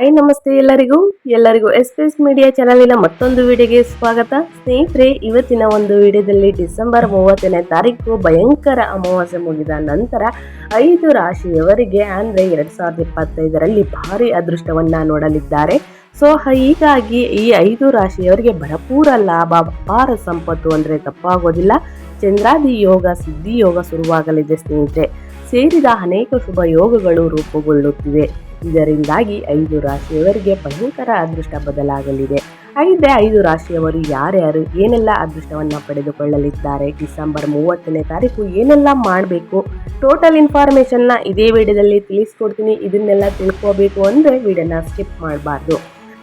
High ನಮಸ್ತೆ ಎಲ್ಲರಿಗೂ. ಎಲ್ಲರಿಗೂ ಎಸ್ ಎಸ್ ಮೀಡಿಯಾ ಚಾನಲಿನ ಮತ್ತೊಂದು ವಿಡಿಯೋಗೆ ಸ್ವಾಗತ. ಸ್ನೇಹಿತರೆ, ಇವತ್ತಿನ ಒಂದು ವಿಡಿಯೋದಲ್ಲಿ ಡಿಸೆಂಬರ್ ಮೂವತ್ತನೇ ತಾರೀಕು ಭಯಂಕರ ಅಮಾವಾಸ್ಯೆ ಮುಗಿದ ನಂತರ ಐದು ರಾಶಿಯವರಿಗೆ ಅಂದರೆ ಎರಡು ಸಾವಿರದ ಇಪ್ಪತ್ತೈದರಲ್ಲಿ ಭಾರಿ ಅದೃಷ್ಟವನ್ನು ನೋಡಲಿದ್ದಾರೆ. ಸೊ ಹೀಗಾಗಿ ಈ ಐದು ರಾಶಿಯವರಿಗೆ ಭರಪೂರ ಲಾಭ, ಅಪಾರ ಸಂಪತ್ತು ಅಂದರೆ ತಪ್ಪಾಗೋದಿಲ್ಲ. ಚಂದ್ರಾದಿ ಯೋಗ, ಸಿದ್ಧಿ ಯೋಗ ಶುರುವಾಗಲಿದೆ ಸ್ನೇಹಿತರೆ. ಸೇರಿದ ಅನೇಕ ಶುಭ ಯೋಗಗಳು ರೂಪುಗೊಳ್ಳುತ್ತಿವೆ. ಇದರಿಂದಾಗಿ ಐದು ರಾಶಿಯವರಿಗೆ ಭಯಂಕರ ಅದೃಷ್ಟ ಬದಲಾಗಲಿದೆ. ಹಾಗಿದ್ರೆ ಐದು ರಾಶಿಯವರು ಯಾರ್ಯಾರು, ಏನೆಲ್ಲ ಅದೃಷ್ಟವನ್ನು ಪಡೆದುಕೊಳ್ಳಲಿದ್ದಾರೆ, ಡಿಸೆಂಬರ್ ಮೂವತ್ತನೇ ತಾರೀಕು ಏನೆಲ್ಲ ಮಾಡಬೇಕು, ಟೋಟಲ್ ಇನ್ಫಾರ್ಮೇಷನ್ನ ಇದೇ ವಿಡಿಯೋದಲ್ಲಿ ತಿಳಿಸ್ಕೊಡ್ತೀನಿ, ಇದನ್ನೆಲ್ಲ ತಿಳ್ಕೋಬೇಕು ಅಂದರೆ ವಿಡಿಯೋನ ಸ್ಕಿಪ್ ಮಾಡಬಾರ್ದು.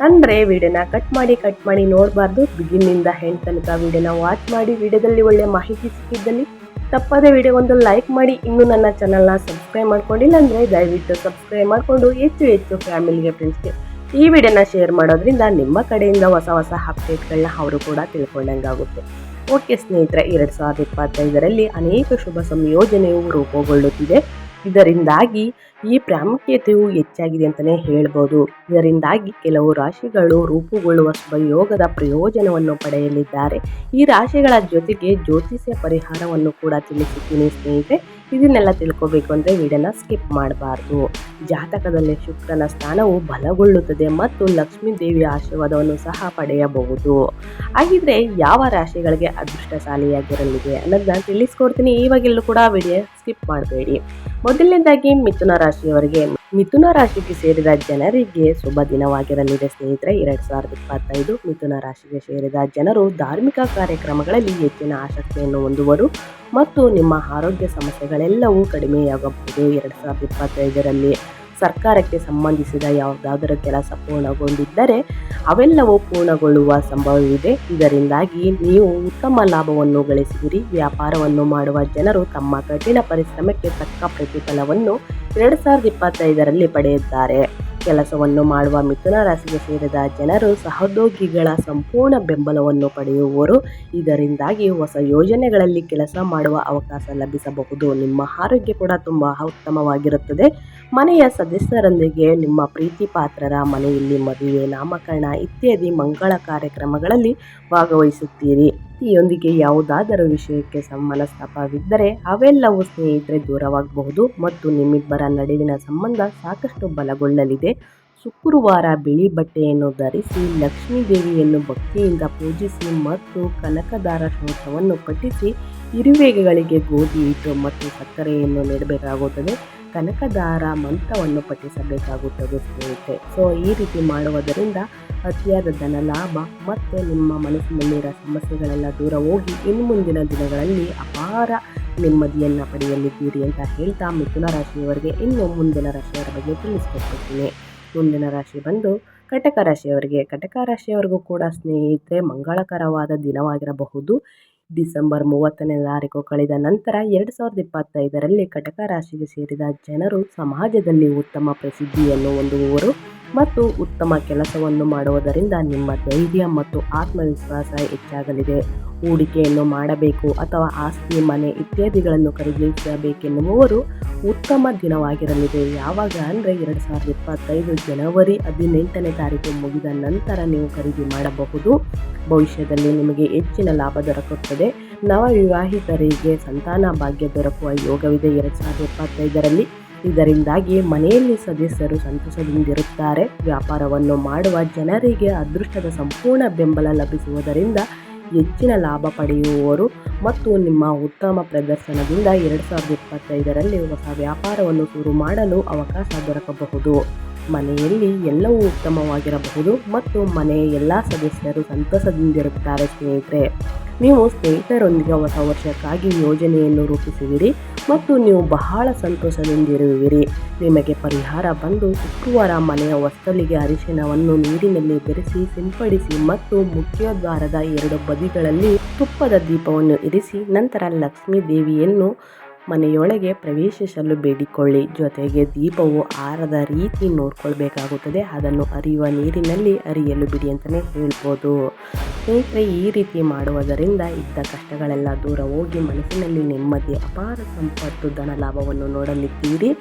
ಅಂದರೆ ವಿಡಿಯೋನ ಕಟ್ ಮಾಡಿ ಕಟ್ ಮಾಡಿ ನೋಡಬಾರ್ದು. ಬಿಗಿನಿಂದ ಹೆಂಡ್ ತನಕ ವಿಡಿಯೋನ ವಾಚ್ ಮಾಡಿ, ವಿಡಿಯೋದಲ್ಲಿ ಒಳ್ಳೆಯ ಮಾಹಿತಿ ಸಿಕ್ಕಿದ್ದಲ್ಲಿ ತಪ್ಪದೇ ವಿಡಿಯೋ ಒಂದು ಲೈಕ್ ಮಾಡಿ. ಇನ್ನೂ ನನ್ನ ಚಾನಲ್ನ ಸಬ್ಸ್ಕ್ರೈಬ್ ಮಾಡ್ಕೊಂಡಿಲ್ಲ ಅಂದರೆ ದಯವಿಟ್ಟು ಸಬ್ಸ್ಕ್ರೈಬ್ ಮಾಡಿಕೊಂಡು ಹೆಚ್ಚು ಹೆಚ್ಚು ಫ್ಯಾಮಿಲಿಗೆ ಫ್ರೆಂಡ್ಸ್ಗೆ ಈ ವಿಡಿಯೋನ ಶೇರ್ ಮಾಡೋದ್ರಿಂದ ನಿಮ್ಮ ಕಡೆಯಿಂದ ಹೊಸ ಹೊಸ ಅಪ್ಡೇಟ್ಗಳನ್ನ ಅವರು ಕೂಡ ತಿಳ್ಕೊಂಡಂಗಾಗುತ್ತೆ ಓಕೆ ಸ್ನೇಹಿತರೆ, ಎರಡು ಸಾವಿರದ ಇಪ್ಪತ್ತೈದರಲ್ಲಿ ಅನೇಕ ಶುಭ ಸಂಯೋಜನೆಯು ರೂಪುಗೊಳ್ಳುತ್ತಿದೆ. ಇದರಿಂದಾಗಿ ಈ ಪ್ರಾಮುಖ್ಯತೆಯು ಹೆಚ್ಚಾಗಿದೆ ಅಂತಲೇ ಹೇಳ್ಬೋದು. ಇದರಿಂದಾಗಿ ಕೆಲವು ರಾಶಿಗಳು ರೂಪುಗೊಳ್ಳುವ ಯೋಗದ ಪ್ರಯೋಜನವನ್ನು ಪಡೆಯಲಿದ್ದಾರೆ. ಈ ರಾಶಿಗಳ ಜೊತೆಗೆ ಜ್ಯೋತಿಷ್ಯ ಪರಿಹಾರವನ್ನು ಕೂಡ ತಿಳಿಸುತ್ತೀನಿ ಸ್ನೇಹಿತರೆ. ಇದನ್ನೆಲ್ಲ ತಿಳ್ಕೊಬೇಕು ಅಂದರೆ ವಿಡಿಯೋನ ಸ್ಕಿಪ್ ಮಾಡಬಾರ್ದು. ಜಾತಕದಲ್ಲಿ ಶುಕ್ರನ ಸ್ಥಾನವು ಬಲಗೊಳ್ಳುತ್ತದೆ ಮತ್ತು ಲಕ್ಷ್ಮೀ ದೇವಿಯ ಆಶೀರ್ವಾದವನ್ನು ಸಹ ಪಡೆಯಬಹುದು. ಹಾಗಿದ್ರೆ ಯಾವ ರಾಶಿಗಳಿಗೆ ಅದೃಷ್ಟಶಾಲಿಯಾಗಿರಲಿದೆ ಅನ್ನೋದನ್ನ ತಿಳಿಸ್ಕೊಡ್ತೀನಿ. ಇವಾಗೆಲ್ಲೂ ಕೂಡ ವಿಡಿಯೋ ಸ್ಕಿಪ್ ಮಾಡಬೇಡಿ. ಮೊದಲನೇದಾಗಿ ಮಿಥುನ ರಾಶಿಯವರಿಗೆ ಮಿಥುನ ರಾಶಿಗೆ ಸೇರಿದ ಜನರಿಗೆ ಶುಭ ದಿನವಾಗಿರಲಿದೆ. ಸ್ನೇಹಿತರೆ, ಎರಡ್ ಸಾವಿರದ ಇಪ್ಪತ್ತೈದು ಮಿಥುನ ರಾಶಿಗೆ ಸೇರಿದ ಜನರು ಧಾರ್ಮಿಕ ಕಾರ್ಯಕ್ರಮಗಳಲ್ಲಿ ಹೆಚ್ಚಿನ ಆಸಕ್ತಿಯನ್ನು ಹೊಂದುವರು ಮತ್ತು ನಿಮ್ಮ ಆರೋಗ್ಯ ಸಮಸ್ಯೆಗಳೆಲ್ಲವೂ ಕಡಿಮೆಯಾಗಬಹುದು? ಎರಡ್ ಸಾವಿರದ ಇಪ್ಪತ್ತೈದರಲ್ಲಿ ಸರ್ಕಾರಕ್ಕೆ ಸಂಬಂಧಿಸಿದ ಯಾವುದಾದರೂ ಕೆಲಸ ಪೂರ್ಣಗೊಂಡಿದ್ದರೆ ಅವೆಲ್ಲವೂ ಪೂರ್ಣಗೊಳ್ಳುವ ಸಂಭವವಿದೆ. ಇದರಿಂದಾಗಿ ನೀವು ಉತ್ತಮ ಲಾಭವನ್ನು ಗಳಿಸುವಿರಿ ವ್ಯಾಪಾರವನ್ನು ಮಾಡುವ ಜನರು ತಮ್ಮ ಕಠಿಣ ಪರಿಶ್ರಮಕ್ಕೆ ತಕ್ಕ ಪ್ರತಿಫಲವನ್ನು ಎರಡು ಸಾವಿರದ ಇಪ್ಪತ್ತೈದರಲ್ಲಿ ಪಡೆಯುತ್ತಾರೆ. ಕೆಲಸವನ್ನು ಮಾಡುವ ಮಿಥುನ ರಾಶಿಗೆ ಸೇರಿದ ಜನರು ಸಹೋದ್ಯೋಗಿಗಳ ಸಂಪೂರ್ಣ ಬೆಂಬಲವನ್ನು ಪಡೆಯುವರು. ಇದರಿಂದಾಗಿ ಹೊಸ ಯೋಜನೆಗಳಲ್ಲಿ ಕೆಲಸ ಮಾಡುವ ಅವಕಾಶ ಲಭಿಸಬಹುದು. ನಿಮ್ಮ ಆರೋಗ್ಯ ಕೂಡ ತುಂಬ ಉತ್ತಮವಾಗಿರುತ್ತದೆ. ಮನೆಯ ಸದಸ್ಯರೊಂದಿಗೆ ನಿಮ್ಮ ಪ್ರೀತಿ ಪಾತ್ರರ ಮನೆಯಲ್ಲಿ ಮದುವೆ, ನಾಮಕರಣ ಇತ್ಯಾದಿ ಮಂಗಳ ಕಾರ್ಯಕ್ರಮಗಳಲ್ಲಿ ಭಾಗವಹಿಸುತ್ತೀರಿ. ವ್ಯಕ್ತಿಯೊಂದಿಗೆ ಯಾವುದಾದರೂ ವಿಷಯಕ್ಕೆ ಮನಸ್ತಾಪವಿದ್ದರೆ ಅವೆಲ್ಲವೂ ಸ್ನೇಹಿತರೆ ದೂರವಾಗಬಹುದು ಮತ್ತು ನಿಮ್ಮಿಬ್ಬರ ನಡುವಿನ ಸಂಬಂಧ ಸಾಕಷ್ಟು ಬಲಗೊಳ್ಳಲಿದೆ. ಶುಕ್ರವಾರ ಬಿಳಿ ಬಟ್ಟೆಯನ್ನು ಧರಿಸಿ ಲಕ್ಷ್ಮೀ ದೇವಿಯನ್ನು ಭಕ್ತಿಯಿಂದ ಪೂಜಿಸಿ ಮತ್ತು ಕನಕದಾರ ಶೋಷವನ್ನು ಪಠಿಸಿ ಇರುವೆಗಳಿಗೆ ಗೋಧಿ ಹಿಟ್ಟು ಮತ್ತು ಸಕ್ಕರೆಯನ್ನು ನೀಡಬೇಕಾಗುತ್ತದೆ. ಕನಕದಾರ ಮಂತ್ರವನ್ನು ಪಠಿಸಬೇಕಾಗುತ್ತದೆ ಸ್ನೇಹಿತೆ ಸೊ ಈ ರೀತಿ ಮಾಡುವುದರಿಂದ ಅತಿಯಾದ ಧನ ಲಾಭ ಮತ್ತು ನಿಮ್ಮ ಮನಸ್ಸಿನಲ್ಲಿರೋ ಸಮಸ್ಯೆಗಳೆಲ್ಲ ದೂರ ಹೋಗಿ ಇನ್ನು ಮುಂದಿನ ದಿನಗಳಲ್ಲಿ ಅಪಾರ ನೆಮ್ಮದಿಯನ್ನು ಪಡೆಯಲಿದ್ದೀರಿ ಅಂತ ಹೇಳ್ತಾ ಮಿಥುನ ರಾಶಿಯವರಿಗೆ ಇನ್ನು ಮುಂದಿನ ರಾಶಿಯವರ ಬಗ್ಗೆ ತಿಳಿಸ್ಕೊಡ್ತೀನಿ ಮುಂದಿನ ರಾಶಿ ಬಂದು ಕಟಕ ರಾಶಿಯವರಿಗೆ. ಕಟಕ ರಾಶಿಯವರಿಗೂ ಕೂಡ ಸ್ನೇಹಿತರೆ, ಮಂಗಳಕರವಾದ ದಿನವಾಗಿರಬಹುದು. ಡಿಸೆಂಬರ್ ಮೂವತ್ತನೇ ತಾರೀಕು ಕಳೆದ ನಂತರ ಎರಡು ಸಾವಿರದ ಇಪ್ಪತ್ತೈದರಲ್ಲಿ ಕಟಕ ರಾಶಿಗೆ ಸೇರಿದ ಜನರು ಸಮಾಜದಲ್ಲಿ ಉತ್ತಮ ಪ್ರಸಿದ್ಧಿಯನ್ನು ಹೊಂದುವವರು. ಮತ್ತು ಉತ್ತಮ ಕೆಲಸವನ್ನು ಮಾಡುವುದರಿಂದ ನಿಮ್ಮ ಧೈರ್ಯ ಮತ್ತು ಆತ್ಮವಿಶ್ವಾಸ ಹೆಚ್ಚಾಗಲಿದೆ. ಹೂಡಿಕೆಯನ್ನು ಮಾಡಬೇಕು ಅಥವಾ ಆಸ್ತಿ, ಮನೆ ಇತ್ಯಾದಿಗಳನ್ನು ಖರೀದಿಸಬೇಕೆನ್ನುವರು ಉತ್ತಮ ದಿನವಾಗಿರಲಿದೆ. ಯಾವಾಗ ಅಂದರೆ ಎರಡು ಸಾವಿರದ ಇಪ್ಪತ್ತೈದು ಜನವರಿ ಹದಿನೆಂಟನೇ ತಾರೀಕು ಮುಗಿದ ನಂತರ ನೀವು ಖರೀದಿ ಮಾಡಬಹುದು. ಭವಿಷ್ಯದಲ್ಲಿ ನಿಮಗೆ ಹೆಚ್ಚಿನ ಲಾಭ ದೊರಕುತ್ತದೆ. ನವವಿವಾಹಿತರಿಗೆ ಸಂತಾನ ಭಾಗ್ಯ ದೊರಕುವ ಯೋಗವಿದೆ. ಎರಡು ಸಾವಿರದ ಇಪ್ಪತ್ತೈದರಲ್ಲಿ ಇದರಿಂದಾಗಿ ಮನೆಯಲ್ಲಿ ಸದಸ್ಯರು ಸಂತಸದಿಂದಿರುತ್ತಾರೆ. ವ್ಯಾಪಾರವನ್ನು ಮಾಡುವ ಜನರಿಗೆ ಅದೃಷ್ಟದ ಸಂಪೂರ್ಣ ಬೆಂಬಲ ಲಭಿಸುವುದರಿಂದ ಹೆಚ್ಚಿನ ಲಾಭ ಪಡೆಯುವವರು ಮತ್ತು ನಿಮ್ಮ ಉತ್ತಮ ಪ್ರದರ್ಶನದಿಂದ ಎರಡು ಸಾವಿರದ ಇಪ್ಪತ್ತೈದರಲ್ಲಿ ಹೊಸ ವ್ಯಾಪಾರವನ್ನು ಶುರು ಮಾಡಲು ಅವಕಾಶ ದೊರಕಬಹುದು. ಮನೆಯಲ್ಲಿ ಎಲ್ಲವೂ ಉತ್ತಮವಾಗಿರಬಹುದು ಮತ್ತು ಮನೆಯ ಎಲ್ಲ ಸದಸ್ಯರು ಸಂತಸದಿಂದಿರುತ್ತಾರೆ ಸ್ನೇಹಿತರೆ. ನೀವು ಸ್ನೇಹಿತರೊಂದಿಗೆ ಹೊಸ ವರ್ಷಕ್ಕಾಗಿ ಯೋಜನೆಯನ್ನು ರೂಪಿಸುವಿರಿ. ಮತ್ತು ನೀವು ಬಹಳ ಸಂತೋಷದಿಂದಿರುವಿರಿ. ನಿಮಗೆ ಪರಿಹಾರ ಬಂದು ಶುಕ್ರವಾರ ಮನೆಯ ಹೊಸ್ತಲಿಗೆ ಅರಿಶಿಣವನ್ನು ನೀರಿನಲ್ಲಿ ಬೆರೆಸಿ, ಸಿಂಪಡಿಸಿ ಮತ್ತು ಮುಖ್ಯ ದ್ವಾರದ ಎರಡು ಬದಿಗಳಲ್ಲಿ ತುಪ್ಪದ ದೀಪವನ್ನು ಇರಿಸಿ, ನಂತರ ಲಕ್ಷ್ಮೀ ದೇವಿಯನ್ನು ಮನೆಯೊಳಗೆ ಪ್ರವೇಶಿಸಲು ಬೇಡಿಕೊಳ್ಳಿ. ಜೊತೆಗೆ ದೀಪವು ಆರದ ರೀತಿ ನೋಡ್ಕೊಳ್ಬೇಕಾಗುತ್ತದೆ. ಅದನ್ನು ಅರಿಯುವ ನೀರಿನಲ್ಲಿ ಅರಿಯಲು ಬಿಡಿ ಅಂತಲೇ ಹೇಳ್ಬೋದು. ಸ್ನೇಹಿತರೆ, ಈ ರೀತಿ ಮಾಡುವುದರಿಂದ ಇದ್ದ ಕಷ್ಟಗಳೆಲ್ಲ ದೂರ ಹೋಗಿ ಮನಸ್ಸಿನಲ್ಲಿ ನೆಮ್ಮದಿ, ಅಪಾರ ಸಂಪತ್ತು, ಧನ ಲಾಭವನ್ನು ನೋಡಲಿದ್ದೀರಿ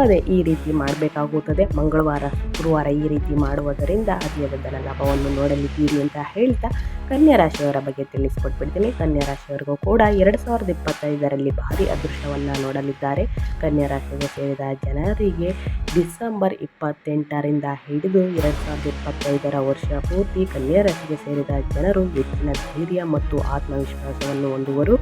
ಅದೇ, ಈ ರೀತಿ ಮಾಡಬೇಕಾಗುತ್ತದೆ. ಮಂಗಳವಾರ, ಶುಕ್ರವಾರ ಈ ರೀತಿ ಮಾಡುವುದರಿಂದ ಅತಿಯಾದ ಧನ ಲಾಭವನ್ನು ನೋಡಲಿದ್ದೀರಿ ಅಂತ ಹೇಳ್ತಾ ಕನ್ಯಾ ರಾಶಿಯವರ ಬಗ್ಗೆ ತಿಳಿಸ್ಕೊಟ್ಬಿಡ್ತೀನಿ. ಕನ್ಯಾ ರಾಶಿಯವರಿಗೂ ಕೂಡ ಎರಡು ಸಾವಿರದ ಇಪ್ಪತ್ತೈದರಲ್ಲಿ ಭಾರಿ ಅದೃಷ್ಟವನ್ನು ನೋಡಲಿದ್ದಾರೆ. ಕನ್ಯಾ ರಾಶಿಗೆ ಸೇರಿದ ಜನರಿಗೆ ಡಿಸೆಂಬರ್ ಇಪ್ಪತ್ತೆಂಟರಿಂದ ಹಿಡಿದು ಎರಡು ಸಾವಿರದ ಇಪ್ಪತ್ತೈದರ ವರ್ಷ ಪೂರ್ತಿ ಕನ್ಯಾ ರಾಶಿಗೆ ಸೇರಿದ ಜನರು ಹೆಚ್ಚಿನ ಧೈರ್ಯ ಮತ್ತು ಆತ್ಮವಿಶ್ವಾಸವನ್ನು ಹೊಂದುವರು.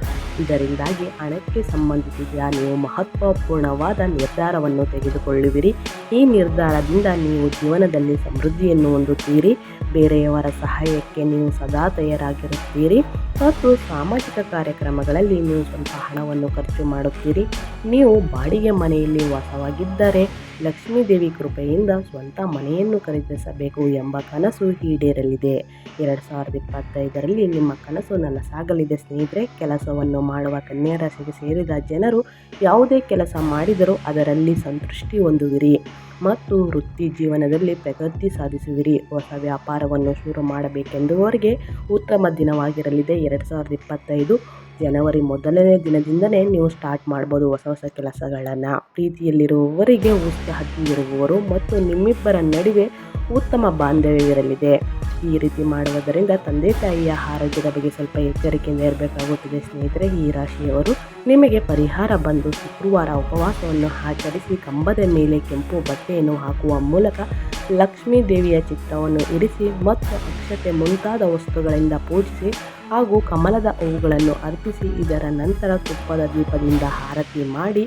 ಇದರಿಂದಾಗಿ ಹಣಕ್ಕೆ ಸಂಬಂಧಿಸಿದ ನೀವು ಮಹತ್ವಪೂರ್ಣವಾದ ನಿರ್ಧಾರವನ್ನು ತೆಗೆದುಕೊಳ್ಳುವಿರಿ. ಈ ನಿರ್ಧಾರದಿಂದ ನೀವು ಜೀವನದಲ್ಲಿ ಸಮೃದ್ಧಿಯನ್ನು ಹೊಂದುತ್ತೀರಿ. ಬೇರೆಯವರ ಸಹಾಯಕ್ಕೆ ನೀವು ಸದಾ ತಯಾರಾಗಿರುತ್ತೀರಿ. ಮತ್ತು ಸಾಮಾಜಿಕ ಕಾರ್ಯಕ್ರಮಗಳಲ್ಲಿ ನೀವು ಸ್ವಲ್ಪ ಹಣವನ್ನು ಖರ್ಚು ಮಾಡುತ್ತೀರಿ. ನೀವು ಬಾಡಿಗೆ ಮನೆಯಲ್ಲಿ ವಾಸವಾಗಿದ್ದರೆ ಲಕ್ಷ್ಮೀದೇವಿ ಕೃಪೆಯಿಂದ ಸ್ವಂತ ಮನೆಯನ್ನು ಖರೀದಿಸಬೇಕು ಎಂಬ ಕನಸು ಈಡೇರಲಿದೆ. ಎರಡು ಸಾವಿರದ ಇಪ್ಪತ್ತೈದರಲ್ಲಿ ನಿಮ್ಮ ಕನಸು ನನಸಾಗಲಿದೆ ಸ್ನೇಹಿತರೆ, ಕೆಲಸವನ್ನು ಮಾಡುವ ಕನ್ಯಾ ರಾಶಿಗೆ ಸೇರಿದ ಜನರು ಯಾವುದೇ ಕೆಲಸ ಮಾಡಿದರೂ ಅದರಲ್ಲಿ ಸಂತೃಷ್ಟಿ ಹೊಂದುವಿರಿ ಮತ್ತು ವೃತ್ತಿ ಜೀವನದಲ್ಲಿ ಪ್ರಗತಿ ಸಾಧಿಸುವಿರಿ. ಹೊಸ ವ್ಯಾಪಾರವನ್ನು ಶುರು ಮಾಡಬೇಕೆಂದುವರಿಗೆ ಉತ್ತಮ ದಿನವಾಗಿರಲಿದೆ. ಎರಡು ಸಾವಿರದ ಇಪ್ಪತ್ತೈದು ಜನವರಿ ಮೊದಲನೇ ದಿನದಿಂದಲೇ ನೀವು ಸ್ಟಾರ್ಟ್ ಮಾಡ್ಬೋದು ಹೊಸ ಹೊಸ ಕೆಲಸಗಳನ್ನು. ಪ್ರೀತಿಯಲ್ಲಿರುವವರಿಗೆ ಉತ್ಸಾಹದಲ್ಲಿರುವವರು ಮತ್ತು ನಿಮ್ಮಿಬ್ಬರ ನಡುವೆ ಉತ್ತಮ ಬಾಂಧವ್ಯ ಇರಲಿದೆ. ಈ ರೀತಿ ಮಾಡುವುದರಿಂದ ತಂದೆ ತಾಯಿಯ ಆರೋಗ್ಯದ ಬಗ್ಗೆ ಸ್ವಲ್ಪ ಎಚ್ಚರಿಕೆಯಿಂದ ಇರಬೇಕಾಗುತ್ತದೆ. ಸ್ನೇಹಿತರೆ, ಈ ರಾಶಿಯವರು ನಿಮಗೆ ಪರಿಹಾರ ಬಂದು ಶುಕ್ರವಾರ ಉಪವಾಸವನ್ನು ಆಚರಿಸಿ ಕಂಬದ ಮೇಲೆ ಕೆಂಪು ಬಟ್ಟೆಯನ್ನು ಹಾಕುವ ಮೂಲಕ ಲಕ್ಷ್ಮೀ ದೇವಿಯ ಚಿತ್ರವನ್ನು ಇರಿಸಿ ಮತ್ತು ಅಕ್ಷತೆ ಮುಂತಾದ ವಸ್ತುಗಳಿಂದ ಪೂಜಿಸಿ ಹಾಗೂ ಕಮಲದ ಹೂಗಳನ್ನು ಅರ್ಪಿಸಿ ಇದರ ನಂತರ ತುಪ್ಪದ ದೀಪದಿಂದ ಆರತಿ ಮಾಡಿ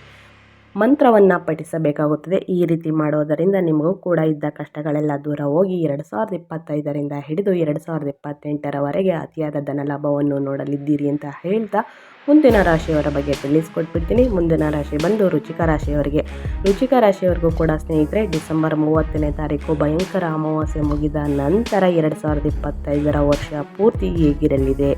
ಮಂತ್ರವನ್ನು ಪಠಿಸಬೇಕಾಗುತ್ತದೆ. ಈ ರೀತಿ ಮಾಡೋದರಿಂದ ನಿಮಗೂ ಕೂಡ ಇದ್ದ ಕಷ್ಟಗಳೆಲ್ಲ ದೂರ ಹೋಗಿ ಎರಡು ಸಾವಿರದ ಇಪ್ಪತ್ತೈದರಿಂದ ಹಿಡಿದು ಎರಡು ಸಾವಿರದ ಇಪ್ಪತ್ತೆಂಟರವರೆಗೆ ಅತಿಯಾದ ಧನಲಾಭವನ್ನು ನೋಡಲಿದ್ದೀರಿ ಅಂತ ಹೇಳ್ತಾ ಮುಂದಿನ ರಾಶಿಯವರ ಬಗ್ಗೆ ತಿಳಿಸ್ಕೊಟ್ಬಿಡ್ತೀನಿ. ಮುಂದಿನ ರಾಶಿ ಬಂದು ರುಚಿಕ ರಾಶಿಯವರಿಗೆ. ರುಚಿಕ ರಾಶಿಯವರಿಗೂ ಕೂಡ ಸ್ನೇಹಿತರೆ, ಡಿಸೆಂಬರ್ ಮೂವತ್ತನೇ ತಾರೀಕು ಭಯಂಕರ ಅಮಾವಾಸ್ಯೆ ಮುಗಿದ ನಂತರ ಎರಡು ಸಾವಿರದ ಇಪ್ಪತ್ತೈದರ ವರ್ಷ ಪೂರ್ತಿ ಹೇಗಿರಲಿದೆ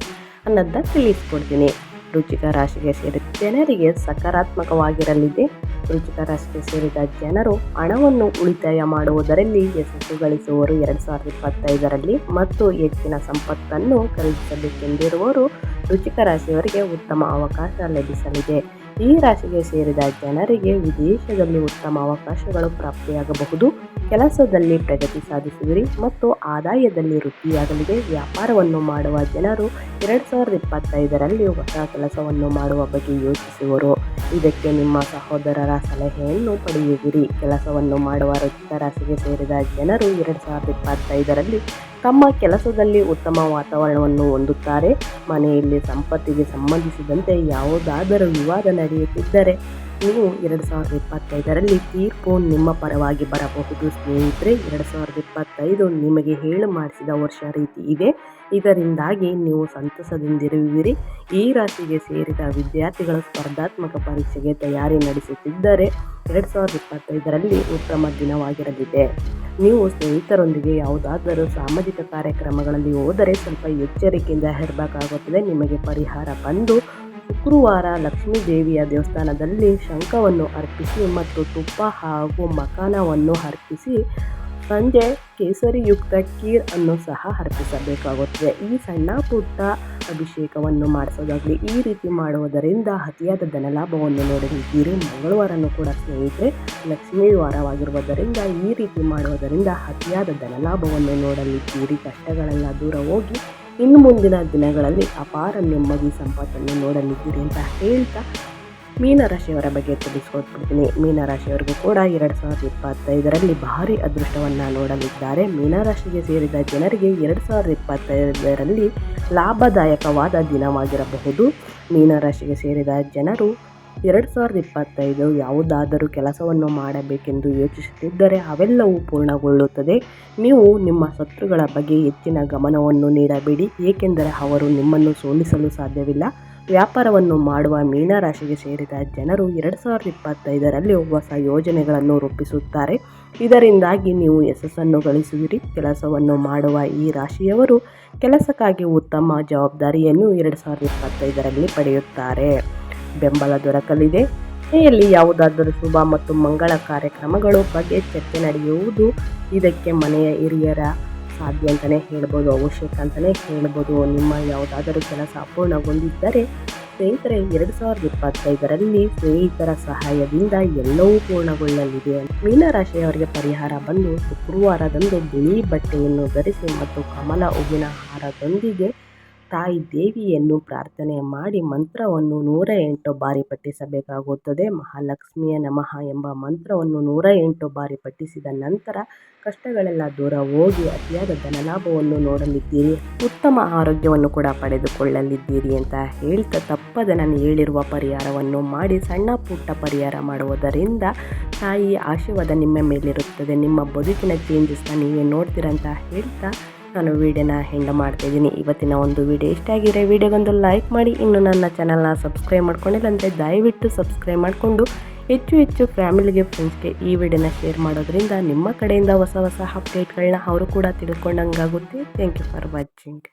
ಅನ್ನೋದನ್ನ ತಿಳಿಸ್ಕೊಡ್ತೀನಿ. ರುಚಿಕ ರಾಶಿಗೆ ಸೇರಿದ ಜನರಿಗೆ ಸಕಾರಾತ್ಮಕವಾಗಿರಲಿದೆ. ರುಚಿಕ ರಾಶಿಗೆ ಸೇರಿದ ಜನರು ಹಣವನ್ನು ಉಳಿತಾಯ ಮಾಡುವುದರಲ್ಲಿ ಯಶಸ್ಸು ಗಳಿಸುವರು ಎರಡು ಸಾವಿರದ ಇಪ್ಪತ್ತೈದರಲ್ಲಿ ಮತ್ತು ಹೆಚ್ಚಿನ ಸಂಪತ್ತನ್ನು ಖರೀದಿಸಬೇಕೆಂದಿರುವವರು ರುಚಿಕ ರಾಶಿಯವರಿಗೆ ಉತ್ತಮ ಅವಕಾಶ ಲಭಿಸಲಿದೆ. ಈ ರಾಶಿಗೆ ಸೇರಿದ ಜನರಿಗೆ ವಿದೇಶದಲ್ಲಿ ಉತ್ತಮ ಅವಕಾಶಗಳು ಪ್ರಾಪ್ತಿಯಾಗಬಹುದು. ಕೆಲಸದಲ್ಲಿ ಪ್ರಗತಿ ಸಾಧಿಸುವಿರಿ ಮತ್ತು ಆದಾಯದಲ್ಲಿ ವೃದ್ಧಿಯಾಗಲಿದೆ. ವ್ಯಾಪಾರವನ್ನು ಮಾಡುವ ಜನರು ಎರಡು ಸಾವಿರದ ಇಪ್ಪತ್ತೈದರಲ್ಲಿ ಹೊಸ ಕೆಲಸವನ್ನು ಮಾಡುವ ಬಗ್ಗೆ ಯೋಚಿಸುವರು. ಇದಕ್ಕೆ ನಿಮ್ಮ ಸಹೋದರರ ಸಲಹೆಯನ್ನು ಪಡೆಯುವಿರಿ. ಕೆಲಸವನ್ನು ಮಾಡುವ ರುಚಿಕ ರಾಶಿಗೆ ಸೇರಿದ ಜನರು ಎರಡು ಸಾವಿರದ ಇಪ್ಪತ್ತೈದರಲ್ಲಿ ತಮ್ಮ ಕೆಲಸದಲ್ಲಿ ಉತ್ತಮ ವಾತಾವರಣವನ್ನು ಹೊಂದುತ್ತಾರೆ. ಮನೆಯಲ್ಲಿ ಸಂಪತ್ತಿಗೆ ಸಂಬಂಧಿಸಿದಂತೆ ಯಾವುದಾದರೂ ವಿವಾದ ನಡೆಯುತ್ತಿದ್ದರೆ ನೀವು ಎರಡು ಸಾವಿರದ ಇಪ್ಪತ್ತೈದರಲ್ಲಿ ತೀರ್ಪು ನಿಮ್ಮ ಪರವಾಗಿ ಬರಬಹುದು. ಸ್ನೇಹಿತರೆ, ಎರಡು ಸಾವಿರದ ಇಪ್ಪತ್ತೈದು ನಿಮಗೆ ಹೇಳು ಮಾಡಿಸಿದ ವರ್ಷ ರೀತಿ ಇದೆ. ಇದರಿಂದಾಗಿ ನೀವು ಸಂತಸದಿಂದಿರುವಿರಿ. ಈ ರಾಶಿಗೆ ಸೇರಿದ ವಿದ್ಯಾರ್ಥಿಗಳು ಸ್ಪರ್ಧಾತ್ಮಕ ಪರೀಕ್ಷೆಗೆ ತಯಾರಿ ನಡೆಸುತ್ತಿದ್ದರೆ ಎರಡು ಸಾವಿರದ ಇಪ್ಪತ್ತೈದರಲ್ಲಿ ಉತ್ತಮ ದಿನವಾಗಿರಲಿದೆ. ನೀವು ಸ್ನೇಹಿತರೊಂದಿಗೆ ಯಾವುದಾದರೂ ಸಾಮಾಜಿಕ ಕಾರ್ಯಕ್ರಮಗಳಲ್ಲಿ ಹೋದರೆ ಸ್ವಲ್ಪ ಎಚ್ಚರಿಕೆಯಿಂದ ಇರಬೇಕಾಗುತ್ತದೆ ನಿಮಗೆ ಪರಿಹಾರ ಬಂದು ಶುಕ್ರವಾರ ಲಕ್ಷ್ಮೀ ದೇವಿಯ ದೇವಸ್ಥಾನದಲ್ಲಿ ಶಂಖವನ್ನು ಅರ್ಪಿಸಿ ಮತ್ತು ತುಪ್ಪ ಹಾಗೂ ಮಕಾನವನ್ನು ಅರ್ಪಿಸಿ ಸಂಜೆ ಕೇಸರಿಯುಕ್ತ ಕೀರ್ ಅನ್ನು ಸಹ ಅರ್ಪಿಸಬೇಕಾಗುತ್ತದೆ. ಈ ಸಣ್ಣ ಪುಟ್ಟ ಅಭಿಷೇಕವನ್ನು ಮಾಡಿಸೋದಾಗಲಿ, ಈ ರೀತಿ ಮಾಡುವುದರಿಂದ ಅತಿಯಾದ ಧನಲಾಭವನ್ನು ನೋಡಲಿದ್ದೀರಿ ಮಂಗಳವಾರನೂ ಕೂಡ ಸ್ನೇಹಿತರೆ, ಲಕ್ಷ್ಮೀ ವಾರವಾಗಿರುವುದರಿಂದ, ಈ ರೀತಿ ಮಾಡುವುದರಿಂದ ಅತಿಯಾದ ಧನಲಾಭವನ್ನು ನೋಡಲಿದ್ದೀರಿ. ಕಷ್ಟಗಳೆಲ್ಲ ದೂರ ಹೋಗಿ, ಇನ್ನು ಮುಂದಿನ ದಿನಗಳಲ್ಲಿ ಅಪಾರ ನೆಮ್ಮದಿ ಸಂಪತ್ತನ್ನು ನೋಡಲಿದ್ದೀರಿ ಅಂತ ಹೇಳ್ತಾ ಮೀನರಾಶಿಯವರ ಬಗ್ಗೆ ತಿಳಿಸ್ಕೊಟ್ಬಿಡ್ತೀನಿ. ಮೀನರಾಶಿಯವರಿಗೂ ಕೂಡ ಎರಡು ಸಾವಿರದ ಇಪ್ಪತ್ತೈದರಲ್ಲಿ ಭಾರಿ ಅದೃಷ್ಟವನ್ನು ನೋಡಲಿದ್ದಾರೆ. ಮೀನರಾಶಿಗೆ ಸೇರಿದ ಜನರಿಗೆ ಎರಡು ಸಾವಿರದ ಇಪ್ಪತ್ತೈದರಲ್ಲಿ ಲಾಭದಾಯಕವಾದ ದಿನವಾಗಿರಬಹುದು. ಮೀನರಾಶಿಗೆ ಸೇರಿದ ಜನರು ಎರಡು ಸಾವಿರದ ಇಪ್ಪತ್ತೈದು ಯಾವುದಾದರೂ ಕೆಲಸವನ್ನು ಮಾಡಬೇಕೆಂದು ಯೋಚಿಸುತ್ತಿದ್ದರೆ ಅವೆಲ್ಲವೂ ಪೂರ್ಣಗೊಳ್ಳುತ್ತದೆ. ನೀವು ನಿಮ್ಮ ಶತ್ರುಗಳ ಬಗ್ಗೆ ಹೆಚ್ಚಿನ ಗಮನವನ್ನು ನೀಡಬೇಡಿ. ಏಕೆಂದರೆ ಅವರು ನಿಮ್ಮನ್ನು ಸೋಲಿಸಲು ಸಾಧ್ಯವಿಲ್ಲ. ವ್ಯಾಪಾರವನ್ನು ಮಾಡುವ ಮೀನರಾಶಿಗೆ ಸೇರಿದ ಜನರು ಎರಡು ಸಾವಿರದ ಇಪ್ಪತ್ತೈದರಲ್ಲಿ ಹೊಸ ಯೋಜನೆಗಳನ್ನು ರೂಪಿಸುತ್ತಾರೆ. ಇದರಿಂದಾಗಿ ನೀವು ಯಶಸ್ಸನ್ನು ಗಳಿಸುವಿರಿ. ಕೆಲಸವನ್ನು ಮಾಡುವ ಈ ರಾಶಿಯವರು ಕೆಲಸಕ್ಕಾಗಿ ಉತ್ತಮ ಜವಾಬ್ದಾರಿಯನ್ನು ಎರಡು ಸಾವಿರದ ಇಪ್ಪತ್ತೈದರಲ್ಲಿ ಪಡೆಯುತ್ತಾರೆ. ಬೆಂಬಲ ದೊರಕಲಿದೆ. ಮನೆಯಲ್ಲಿ ಯಾವುದಾದರೂ ಶುಭ ಮತ್ತು ಮಂಗಳ ಕಾರ್ಯಕ್ರಮಗಳು ಬಗ್ಗೆ ಚರ್ಚೆ ನಡೆಯುವುದು ಇದಕ್ಕೆ ಮನೆಯ ಹಿರಿಯರ ಸಾಧ್ಯ ಅಂತಲೇ ಹೇಳ್ಬೋದು, ಅವಶ್ಯಕ ಅಂತಲೇ ಹೇಳ್ಬೋದು. ನಿಮ್ಮ ಯಾವುದಾದರೂ ಕೆಲಸ ಅಪೂರ್ಣಗೊಂಡಿದ್ದರೆ ಸ್ನೇಹಿತರೆ, ಎರಡು ಸಾವಿರದ ಇಪ್ಪತ್ತೈದರಲ್ಲಿ ಸ್ನೇಹಿತರ ಸಹಾಯದಿಂದ ಎಲ್ಲವೂ ಪೂರ್ಣಗೊಳ್ಳಲಿದೆ. ಮೀನರಾಶಿಯವರಿಗೆ ಪರಿಹಾರ ಬಂದು ಶುಕ್ರವಾರದಂದು ಬಿಳಿ ಬಟ್ಟೆಯನ್ನು ಧರಿಸಿ ಮತ್ತು ಕಮಲ ಹೂವಿನ ಹಾರದೊಂದಿಗೆ ತಾಯಿ ದೇವಿಯನ್ನು ಪ್ರಾರ್ಥನೆ ಮಾಡಿ ಮಂತ್ರವನ್ನು ನೂರ ಎಂಟು ಬಾರಿ ಪಠಿಸಬೇಕಾಗುತ್ತದೆ. ಮಹಾಲಕ್ಷ್ಮಿಯ ನಮಃ ಎಂಬ ಮಂತ್ರವನ್ನು ನೂರ ಎಂಟು ಬಾರಿ ಪಠಿಸಿದ ನಂತರ ಕಷ್ಟಗಳೆಲ್ಲ ದೂರ ಹೋಗಿ ಅತಿಯಾದ ಧನಲಾಭವನ್ನು ನೋಡಲಿದ್ದೀರಿ. ಉತ್ತಮ ಆರೋಗ್ಯವನ್ನು ಕೂಡ ಪಡೆದುಕೊಳ್ಳಲಿದ್ದೀರಿ ಅಂತ ಹೇಳ್ತಾ ತಪ್ಪದ ನಾನು ಹೇಳಿರುವ ಪರಿಹಾರವನ್ನು ಮಾಡಿ ಸಣ್ಣ ಪುಟ್ಟ ಪರಿಹಾರ ಮಾಡುವುದರಿಂದ ತಾಯಿ ಆಶೀರ್ವಾದ ನಿಮ್ಮ ಮೇಲಿರುತ್ತದೆ. ನಿಮ್ಮ ಬದುಕಿನ ಚೇಂಜಸ್ನ ನೀವೇ ನೋಡ್ತೀರಂತ ಹೇಳ್ತಾ ನಾನು ವೀಡಿಯೋನ ಹೆಂಡ ಮಾಡ್ತಾಯಿದ್ದೀನಿ ಇವತ್ತಿನ ಒಂದು ವಿಡಿಯೋ ಇಷ್ಟ ಆಗಿರೋ ವಿಡಿಯೋಗೊಂದು ಲೈಕ್ ಮಾಡಿ. ಇನ್ನು ನನ್ನ ಚಾನಲ್ನ ಸಬ್ಸ್ಕ್ರೈಬ್ ಮಾಡ್ಕೊಂಡಿಲ್ಲ ಅಂದರೆ ದಯವಿಟ್ಟು ಸಬ್ಸ್ಕ್ರೈಬ್ ಮಾಡಿಕೊಂಡು ಹೆಚ್ಚು ಹೆಚ್ಚು ಫ್ಯಾಮಿಲಿಗೆ ಫ್ರೆಂಡ್ಸ್ಗೆ ಈ ವಿಡಿಯೋನ ಶೇರ್ ಮಾಡೋದ್ರಿಂದ ನಿಮ್ಮ ಕಡೆಯಿಂದ ಹೊಸ ಹೊಸ ಅಪ್ಡೇಟ್ಗಳನ್ನ ಅವರು ಕೂಡ ತಿಳ್ಕೊಂಡಂಗಾಗುತ್ತೆ. Thank you for watching